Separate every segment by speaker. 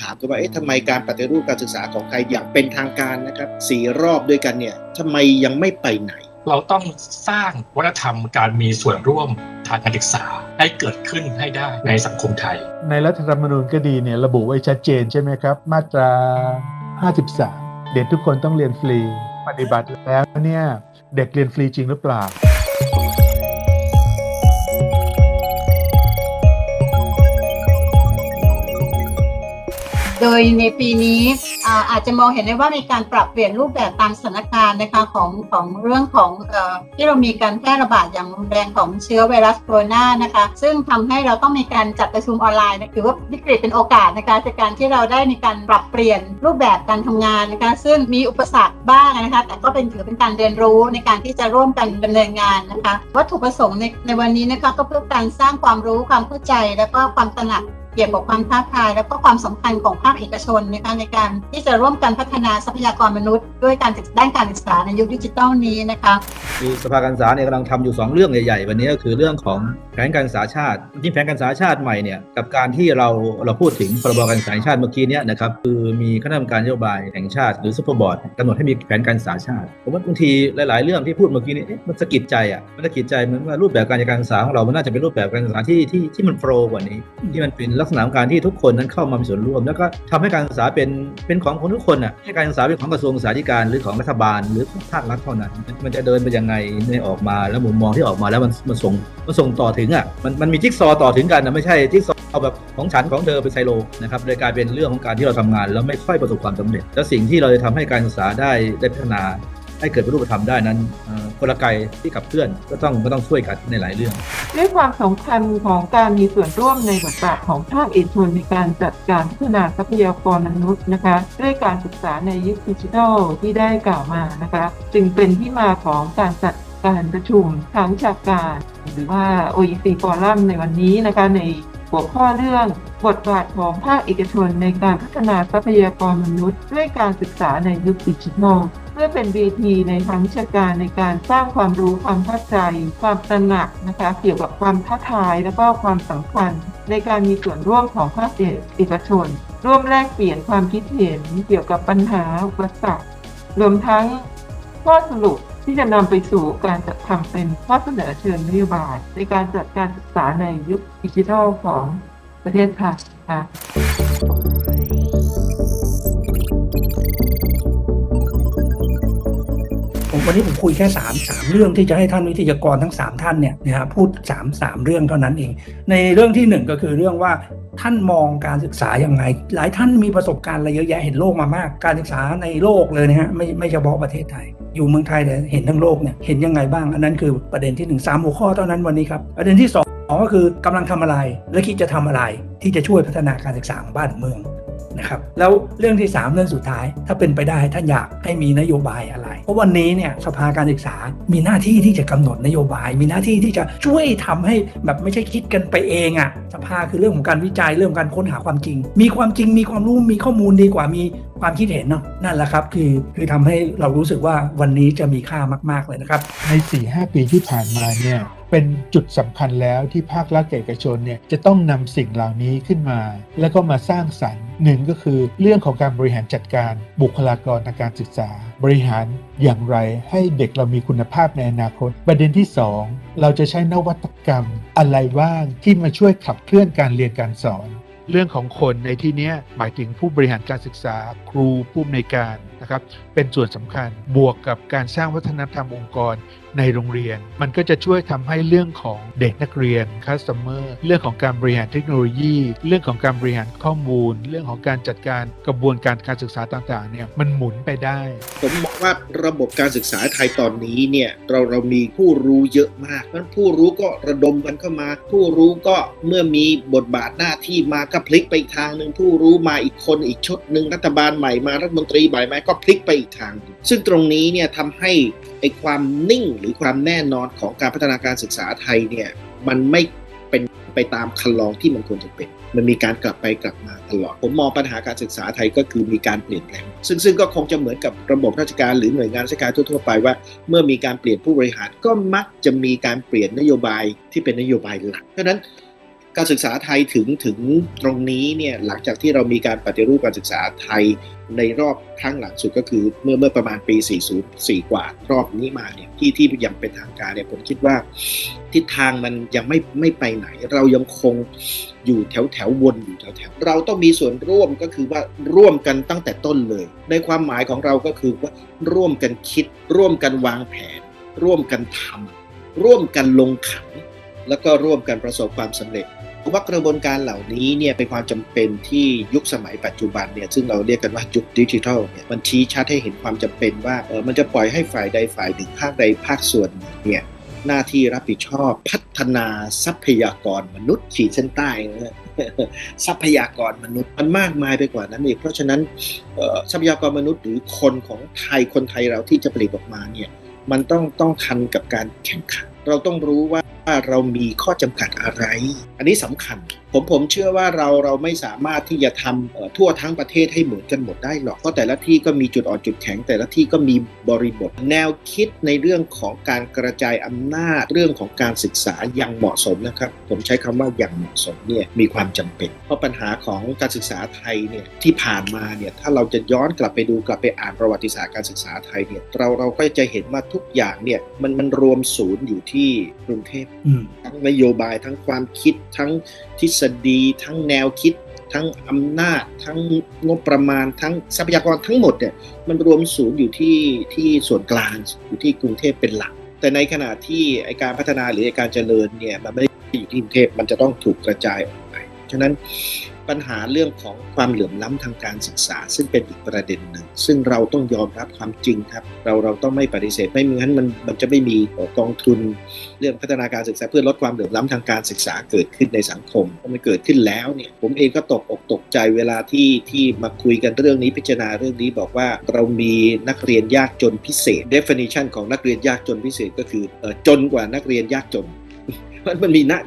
Speaker 1: ถามก็ว่าเอ๊ะทำไมการปฏิรูปการศึกษาของไทยอย่างเป็นทางการนะครับสี่รอบด้วยกันเนี่ยทำไมยังไม่ไปไหน
Speaker 2: เราต้องสร้างวัฒนธรรมการมีส่วนร่วมทางการศึกษาให้เกิดขึ้นให้ได้ในสังคมไทย
Speaker 3: ในรัฐธรรมนูญก็ดีเนี่ยระบุไว้ชัดเจนใช่ไหมครับ มาตรา 53 เด็กทุกคนต้องเรียนฟรี ปฏิบัติแล้วเนี่ยเด็กเรียนฟรีจริงหรือเปล่า
Speaker 4: โดยในปีนี้อาจจะมองเห็นได้ว่ามีการปรับเปลี่ยนรูปแบบตามสถานการณ์นะคะของของเรื่องของอที่เรามีการแพร่ระบาดอย่างรุนแรงของเชื้อไวรัสโคโรนานะคะ ซึ่งทำให้เราต้องมีการจัดประชุมออนไลน์นะถือว่าวิกฤตเป็นโอกาสนะคะจากการที่เราได้มีการปรับเปลี่ยนรูปแบบการทำงานนะคะ ซึ่งมีอุปสรรคบ้างนะคะ แต่ก็เป็นถือเป็นการเรียนรู้ในการที่จะร่วมกันดำเนินงานนะคะ วัตถุประสงค์ในในวันนี้นะคะก็เพื่อการสร้างความรู้ความเข้าใจ แล้วก็ความตระหนัก เกี่ยวกับความท้าทาย แล้วก็ความสำคัญของภาคเอกชนนะคะในการที่จะร่วมกันพัฒนาทรัพยากรมนุษย์ ด้วยการด้านการศึกษาในยุคดิจิทัลนี้นะคะ
Speaker 5: คือสภาการศึกษาเนี่ยกำลังทำอยู่ 2 เรื่องใหญ่ๆวันนี้ก็คือเรื่องของแผนการศึกษาชาติจริงแผนการศึกษาชาติใหม่เนี่ยกับการที่เราเราพูดถึงพรบการศึกษาชาติเมื่อกี้เนี่ยนะครับคือมีคณะกรรมการนโยบายแห่งชาติหรือซุปเปอร์บอร์ดกำหนดให้มีแผนการศึกษาชาติผมว่าบางทีหลาย ๆ เรื่องที่พูดเมื่อกี้นี้มันสะกิดใจอะมันสะกิดใจเหมือนว่ารูปแบบการจัดการศึกษาของเรามันน่าจะเป็นรูปแบบการศึกษาที่ที่ที่มันโปรกว่านี้ที่มันเป็นลักษณะของการที่ทุกคนนั้นเข้ามามีส่วนร่วม แล้วก็ทำให้การศึกษาเป็นเป็นของคนทุกคนอะให้การศึกษาเป็นของกระทรวงศึกษาธิการหรือของรัฐบาล หรือภาครัฐเท่านั้น มันจะเดินไปยังไงในออกมาแล้วมุมมองที่ออกมาแล้วมันมันส่งมันส่งต่อถึงอะมันมันมีจิ๊กซอว์ต่อถึงกันนะไม่ใช่จิ๊กซอว์เอาแบบของฉันของเธอเป็นไซโลนะครับเลยกายเป็นเรื่องของการที่เราทำงาน แล้วไม่ค่อยประสบความสำเร็จ แล้วสิ่งที่เราจะทำให้การศึกษาได้ได้พัฒนา ให้เกิดเป็นรูปธรรมได้นั้นเอ่อกลไกที่ขับเคลื่อนก็ต้องก็ต้องช่วยกันในหลายเรื่อง
Speaker 6: ด้วยความสำคัญของการมีส่วนร่วมในบทบาทของภาคเอกชนในการจัดการพัฒนาทรัพยากรมนุษย์นะคะด้วยการศึกษาในยุคดิจิทัลที่ได้กล่าวมานะคะจึงเป็นที่มาของการจัดการประชุมทางวิชาการ หรือว่า OECD Forum ในวันนี้นะคะในหัวข้อเรื่องบทบาทของภาคเอกชนในการพัฒนาทรัพยากรมนุษย์ ด้วยการศึกษาในยุคดิจิทัล เพื่อเป็นเวทีในทางวิชาการในการสร้างความรู้ความเข้าใจ ความตระหนักนะคะ เกี่ยวกับความท้าทายและก็ความสำคัญ ในการมีส่วนร่วมของภาคเอกชน ร่วมแลกเปลี่ยนความคิดเห็นเกี่ยวกับปัญหาอุปสรรครวมทั้งข้อสรุปที่จะนำไปสู่การจัดทำเป็นข้อเสนอเชิงนโยบายในการจัดการศึกษาในยุคดิจิทัลของประเทศไทยค่ะ
Speaker 7: วันนี้ผมคุยแค่3ามสามเรื่องที่จะให้ท่านวิทยากรทั้ง 3 ท่านเนี่ยนะฮะพูด3ามสามเรื่องเท่านั้นเอง ในเรื่องที่ 1 ก็คือเรื่องว่าท่านมองการศึกษาอยังไงหลายท่านมีประสบการณ์อะไรเยอะแยะเห็นโลกมามาก การศึกษาในโลกเลยนะฮะไม่ไม่เฉพาะประเทศไทย อยู่เมืองไทยแต่เห็นทั้งโลกเนี่ยเห็นยังไงบ้าง อันนั้นคือประเด็นที่1นึ่งสามหัวข้อเท่านั้นวันนี้ครับประเด็นที่สองก็คือกำลังทำอะไรและคิดจะทำอะไรที่จะช่วยพัฒนาการศึกษาของบ้านเมือง นะครับแล้วเรื่องที่ 3 เรื่องสุดท้าย ถ้าเป็นไปได้ท่านอยากให้มีนโยบายอะไร เพราะวันนี้เนี่ยสภาการศึกษามีหน้าที่ที่จะกำหนดนโยบาย มีหน้าที่ที่จะช่วยทำให้แบบไม่ใช่คิดกันไปเองอะ่ะสภาคือเรื่องของการวิจัยเรื่องของการค้นหาความจริง มีความจริงมีความรู้มีข้อมูลดีกว่ามีความคิดเห็นเนาะนั่นแหละครับคือคือทำให้เรารู้สึกว่าวันนี้จะมีค่ามาก ๆเลยนะครับ
Speaker 3: ใน4-5ปีที่ผ่านมาเนี่ย เป็นจุดสำคัญแล้วที่ภาครัฐกับเอกชนเนี่ยจะต้องนำสิ่งเหล่านี้ขึ้นมา แล้วก็มาสร้างสรรค์หนึ่งก็คือเรื่องของการบริหารจัดการบุคลากรทางการศึกษา บริหารอย่างไรให้เด็กเรามีคุณภาพในอนาคต ประเด็นที่ 2 เราจะใช้นวัตกรรมอะไรบ้างที่มาช่วยขับเคลื่อนการเรียนการสอนเรื่องของคนในที่นี้หมายถึงผู้บริหารการศึกษา ครูผู้อำนวยการนะครับเป็นส่วนสำคัญบวกกับการสร้างวัฒนธรรมองค์กร ในโรงเรียน มันก็จะช่วยทำให้เรื่องของเด็กนักเรียน customer เรื่องของการบริหารเทคโนโลยี เรื่องของการบริหารข้อมูล เรื่องของการจัดการกระบวนการการศึกษาต่างๆเนี่ยมันหมุนไปได้
Speaker 1: ผมมองว่าระบบการศึกษาไทยตอนนี้เนี่ยเราเรามีผู้รู้เยอะมากเพราะฉะนั้นผู้รู้ก็ระดมกันเข้ามา ผู้รู้ก็เมื่อมีบทบาทหน้าที่มาก็พลิกไปอีกทางหนึ่งผู้รู้มาอีกคนอีกชุดหนึ่งรัฐบาลใหม่มารัฐมนตรีใหม่มาก็พลิกไปอีกทาง ซึ่งตรงนี้เนี่ยทำให้ ไอความนิ่งหรือความแน่นอนของการพัฒนาการศึกษาไทยเนี่ยมันไม่เป็นไปตามคันลองที่มันควรจะเป็น มันมีการกลับไปกลับมาตลอด ผมมองปัญหาการศึกษาไทยก็คือมีการเปลี่ยนแปลง ซึ่งซึ่งก็คงจะเหมือนกับระบบราชการหรือหน่วยงานราชการทั่วๆไปว่า เมื่อมีการเปลี่ยนผู้บริหารก็มักจะมีการเปลี่ยนนโยบายที่เป็นนโยบายหลักเพราะฉะนั้น การศึกษาไทยถึงถึงตรงนี้เนี่ยหลังจากที่เรามีการปฏิรูปการศึกษาไทยในรอบครั้งหลังสุดก็คือเมื่อเมื่อประมาณปี 40 4 กว่ารอบนี้มาเนี่ยที่ที่ยังเป็นทางการเนี่ยผมคิดว่า ทิศทางมันยังไม่ไม่ไปไหน เรายังคงอยู่แถวแถววนอยู่แถวแถวเราต้องมีส่วนร่วมก็คือว่าร่วมกันตั้งแต่ต้นเลย ในความหมายของเราก็คือว่าร่วมกันคิด ร่วมกันวางแผน ร่วมกันทำร่วมกันลงขันแล้วก็ร่วมกันประสบความสำเร็จ ผมว่ากระบวนการเหล่านี้เนี่ยเป็นความจำเป็นที่ยุคสมัยปัจจุบันเนี่ยซึ่งเราเรียกกันว่ายุคดิจิทัลเนี่ยมันชี้ชัดให้เห็นความจำเป็นว่าเออมันจะปล่อยให้ฝ่ายใดฝ่ายหนึ่งภาคใดภาคส่วนเนี่ยหน้าที่รับผิดชอบพัฒนาทรัพยากรมนุษย์ขีดเส้นใต้นะทรัพยากรมนุษย์มันมากมายไปกว่านั้นอีกเพราะฉะนั้นทรัพยากรมนุษย์หรือคนของไทยคนไทยเราที่จะผลิตออกมาเนี่ยมันต้องต้องทันกับการแข่งขัน เราต้องรู้ว่าเรามีข้อจำกัดอะไร อันนี้สำคัญ ผมผมเชื่อว่าเราเราไม่สามารถที่จะทำเอ่อทั่วทั้งประเทศให้เหมือนกันหมดได้หรอกเพราะแต่ละที่ก็มีจุดอ่อนจุดแข็ง แต่ละที่ก็มีบริบท แนวคิดในเรื่องของการกระจายอำนาจเรื่องของการศึกษาอย่างเหมาะสมนะครับ ผมใช้คำว่าอย่างเหมาะสมเนี่ยมีความจำเป็น เพราะปัญหาของการศึกษาไทยเนี่ยที่ผ่านมาเนี่ยถ้าเราจะย้อนกลับไปดูกลับไปอ่านประวัติศาสตร์การศึกษาไทยเนี่ยเราเราก็จะเห็นว่าทุกอย่างเนี่ยมันมันรวมศูนย์อยู่ที่กรุงเทพ
Speaker 7: อืม
Speaker 1: ทั้งนโยบายทั้งความคิดทั้งทฤษฎี ทั้งแนวคิด ทั้งอำนาจ ทั้งงบประมาณ ทั้งทรัพยากรทั้งหมดเนี่ยมันรวมศูนย์อยู่ที่ที่ส่วนกลางอยู่ที่กรุงเทพเป็นหลัก แต่ในขณะที่ไอการพัฒนาหรือไอการเจริญเนี่ยมันไม่ได้อยู่ที่กรุงเทพมันจะต้องถูกกระจายออกไป ฉะนั้น ปัญหาเรื่องของความเหลื่อมล้ำทางการศึกษา ซึ่งเป็นอีกประเด็นหนึ่ง ซึ่งเราต้องยอมรับความจริงครับ เราเราต้องไม่ปฏิเสธไม่งั้นมันมันจะไม่มีกองทุน เรื่องพัฒนาการศึกษาเพื่อลดความเหลื่อมล้ำทางการศึกษาเกิดขึ้นในสังคมพอมันเกิดขึ้นแล้วเนี่ยผมเองก็ตกอกตกใจเวลาที่ที่มาคุยกันเรื่องนี้พิจารณาเรื่องนี้บอกว่าเรามีนักเรียนยากจนพิเศษ definition ของนักเรียนยากจนพิเศษก็คือจนกว่านักเรียนยากจน มันมันมีนัก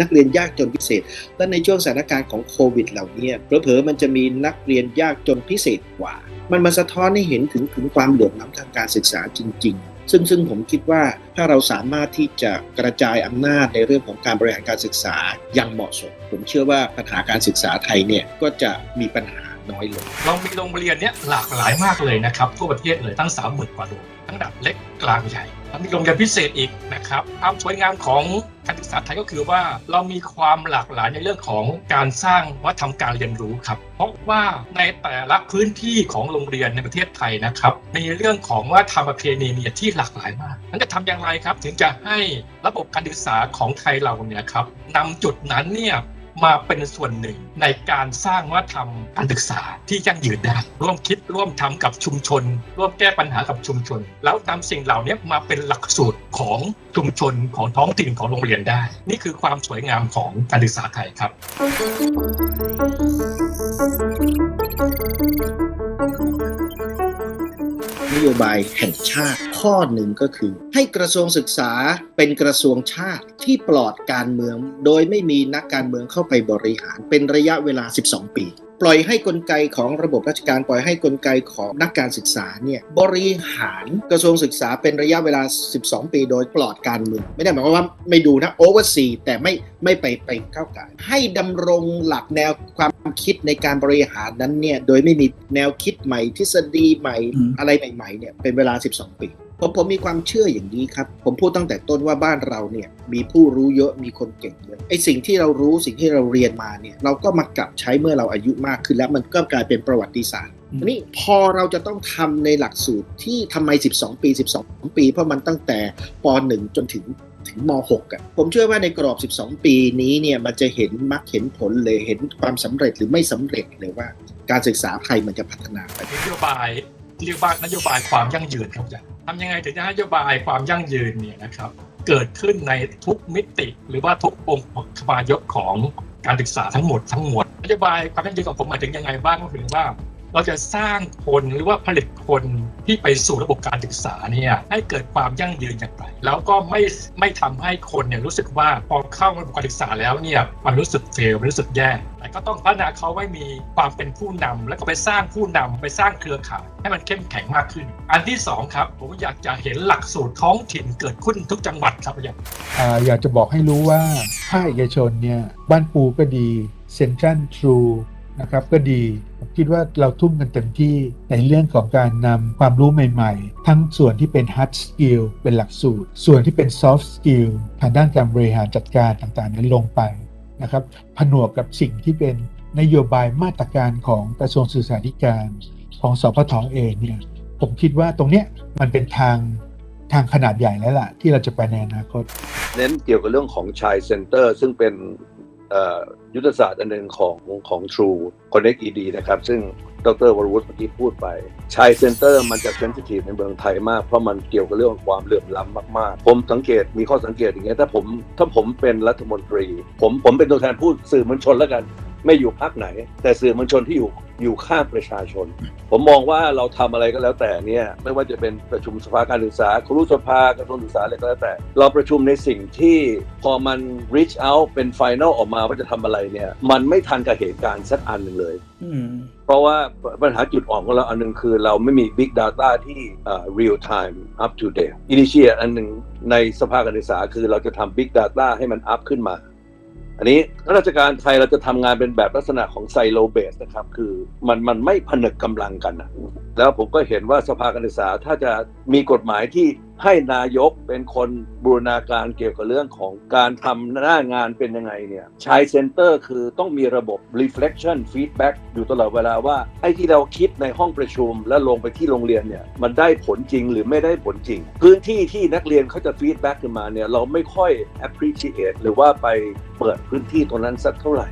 Speaker 1: นักเรียนยากจนพิเศษ และในช่วงสถานการณ์ของโควิดเหล่านี้เผลอๆมันจะมีนักเรียนยากจนพิเศษกว่า มันมาสะท้อนให้เห็นถึงถึงความเหลื่อมล้ำทางการศึกษาจริง ๆซึ่งซึ่งผมคิดว่าถ้าเราสามารถที่จะกระจายอำนาจในเรื่องของการบริหารการศึกษาอย่างเหมาะสม ผมเชื่อว่าปัญหาการศึกษาไทยเนี่ยก็จะมีปัญหาน้อยลง
Speaker 2: เรามีโรงเรียนเนี้ยหลากหลายมากเลยนะครับทั่วประเทศเลยตั้งสามหมื่นกว่าโรงทั้งดับเล็กกลางใหญ่ มีโรงเรียนพิเศษอีกนะครับความสวยงามของการศึกษาไทยก็คือว่าเรามีความหลากหลายในเรื่องของการสร้างวัฒนธรรมการเรียนรู้ครับ เพราะว่าในแต่ละพื้นที่ของโรงเรียนในประเทศไทยนะครับในเรื่องของวัฒนธรรมประเพณีเนี่ยที่หลากหลายมากนั้นจะทำอย่างไรครับ ถึงจะให้ระบบการศึกษาของไทยเราเนี่ยครับนำจุดนั้นเนี่ย มาเป็นส่วนหนึ่งในการสร้างวัฒนธรรมการศึกษาที่ยั่งยืนได้ร่วมคิดร่วมทำกับชุมชน ร่วมแก้ปัญหากับชุมชน แล้วนำสิ่งเหล่านี้มาเป็นหลักสูตรของชุมชนของท้องถิ่นของโรงเรียนได้ นี่คือความสวยงามของการศึกษาไทยครับ
Speaker 1: นโยบายแห่งชาติ ข้อหนึ่งก็คือ ให้กระทรวงศึกษาเป็นกระทรวงชาติที่ปลอดการเมือง โดยไม่มีนักการเมืองเข้าไปบริหารเป็นระยะเวลา 12 ปี ปล่อยให้กลไกของระบบราชการปล่อยให้กลไกของนักการศึกษาเนี่ยบริหารกระทรวงศึกษาเป็นระยะเวลา 12 ปี โดยปลอดการเมือง ไม่ได้หมายความว่าไม่ดูนะโอเวอร์ซีแต่ไม่ไม่ไปไปก้าวไก่ให้ดำรงหลักแนวความ คิดในการบริหารนั้นเนี่ยโดยไม่มีแนวคิดใหม่ทฤษฎีใหม่
Speaker 7: อืม
Speaker 1: อะไรใหม่ๆเนี่ยเป็นเวลา 12 ปีผมผมมีความเชื่ออย่างนี้ครับ ผมพูดตั้งแต่ต้นว่าบ้านเราเนี่ยมีผู้รู้เยอะมีคนเก่งเยอะไอสิ่งที่เรารู้สิ่งที่เราเรียนมาเนี่ยเราก็มากลับใช้เมื่อเราอายุมากขึ้นแล้วมันก็กลายเป็นประวัติศาสตร์
Speaker 7: อืม
Speaker 1: ทีนี้พอเราจะต้องทำในหลักสูตรที่ทำไม 12 ปี 12 ปี เพราะมันตั้งแต่ป .1 จนถึง ถึงม .6 อะผมเชื่อว่าในกรอบ 12 ปีนี้เนี่ยมันจะเห็นมักเห็นผลเลยเห็นความสำเร็จหรือไม่สำเร็จเลยว่า การศึกษาไทยมันจะพัฒนาไป
Speaker 2: นโยบายเรียกว่านโยบายความยั่งยืนครับอาจารย์ทำยังไงถึงจะนโยบายความยั่งยืนเนี่ยนะครับ เกิดขึ้นในทุกมิติ หรือว่าทุกองค์ประกอบของการศึกษาทั้งหมดทั้งหมดนโยบายความยั่งยืนของผมหมายถึงยังไงบ้างก็คือว่า เราจะสร้างคนหรือว่าผลิตคนที่ไปสู่ระบบการศึกษาเนี่ยให้เกิดความยั่งยืนอย่างไร แล้วก็ไม่ไม่ทำให้คนเนี่ยรู้สึกว่าพอเข้าระบบการศึกษาแล้วเนี่ยมันรู้สึกเฟลมันรู้สึกแย่แต่ก็ต้องพัฒนาเขาให้มีความเป็นผู้นำแล้วก็ไปสร้างผู้นำไปสร้างเครือข่ายให้มันเข้มแข็งมากขึ้น อันที่สองครับ ผมอยากจะเห็นหลักสูตรท้องถิ่นเกิดขึ้นทุกจังหวัดครับอาจารย์
Speaker 3: อ่าอยากจะบอกให้รู้ว่าภาคเอกชนเนี่ยบ้านปูก็ดีเซ็นทรัลทรู นะครับก็ดีผมคิดว่าเราทุ่มกันเต็มที่ในเรื่องของการนำความรู้ใหม่ๆ ทั้งส่วนที่เป็น hard skill เป็นหลักสูตร ส่วนที่เป็น soft skill ทางด้านการบริหารจัดการต่างๆ นั้นลงไปนะครับผนวกกับสิ่งที่เป็นนโยบายมาตรการของกระทรวงศึกษาธิการของสพทอเองเนี่ยผมคิดว่าตรงเนี้ยมันเป็นทางทางขนาดใหญ่แล้วล่ะ ที่เราจะไปในอนาคต
Speaker 8: เน้นเกี่ยวกับเรื่องของชายเซ็นเตอร์ ซึ่งเป็น ยุทธศาสตร์อันหนึ่งของของ True Connect ED นะครับ ซึ่งดรวรวุฒิเมื่อกี้พูดไปชายเซ็นเตอร์มันจะเซนซิทีฟในเมืองไทยมาก เพราะมันเกี่ยวกับเรื่องความเหลื่อมล้ำมากๆ ผมสังเกตมีข้อสังเกตอย่างเงี้ยถ้าผมถ้าผมเป็นรัฐมนตรี ผมผมเป็นตัวแทนพูดสื่อมวลชนแล้วกัน ไม่อยู่พักไหน แต่สื่อมวลชนที่อยู่อยู่ข้างประชาชน ผมมองว่าเราทำอะไรก็แล้วแต่เนี่ยไม่ว่าจะเป็นประชุมสภาการศึกษาครุสภากระทรวงศึกษาอะไรก็แล้วแต่ เราประชุมในสิ่งที่พอมัน reach out เป็น final ออกมาว่าจะทำอะไรเนี่ย มันไม่ทันกับเหตุการณ์สักอันหนึ่งเลย
Speaker 7: อืม
Speaker 8: เพราะว่าปัญหาจุดอ่อนของเราอันหนึงคือเราไม่มี Big Data ที่เอ่อ real time up to date initiate อันหนึ่งในสภาการศึกษาคือเราจะทำ Big Data ให้มัน up ขึ้นมา อันนี้ราชการไทยเราจะทำงานเป็นแบบลักษณะของไซโลเบสนะครับ คือมันมันไม่ผนึกกำลังกันนะแล้วผมก็เห็นว่าสภาการศึกษาถ้าจะมีกฎหมายที่ ให้นายกเป็นคนบูรณาการเกี่ยวกับเรื่องของการทำหน้างานเป็นยังไงเนี่ยชายเซ็นเตอร์คือต้องมีระบบ reflection feedback อยู่ตลอดเวลาว่าไอ้ที่เราคิดในห้องประชุมและลงไปที่โรงเรียนเนี่ยมันได้ผลจริงหรือไม่ได้ผลจริง พื้นที่ที่นักเรียนเขาจะ feedback ขึ้นมาเนี่ยเราไม่ค่อย appreciate หรือว่าไปเปิดพื้นที่ตรงนั้นสักเท่าไหร่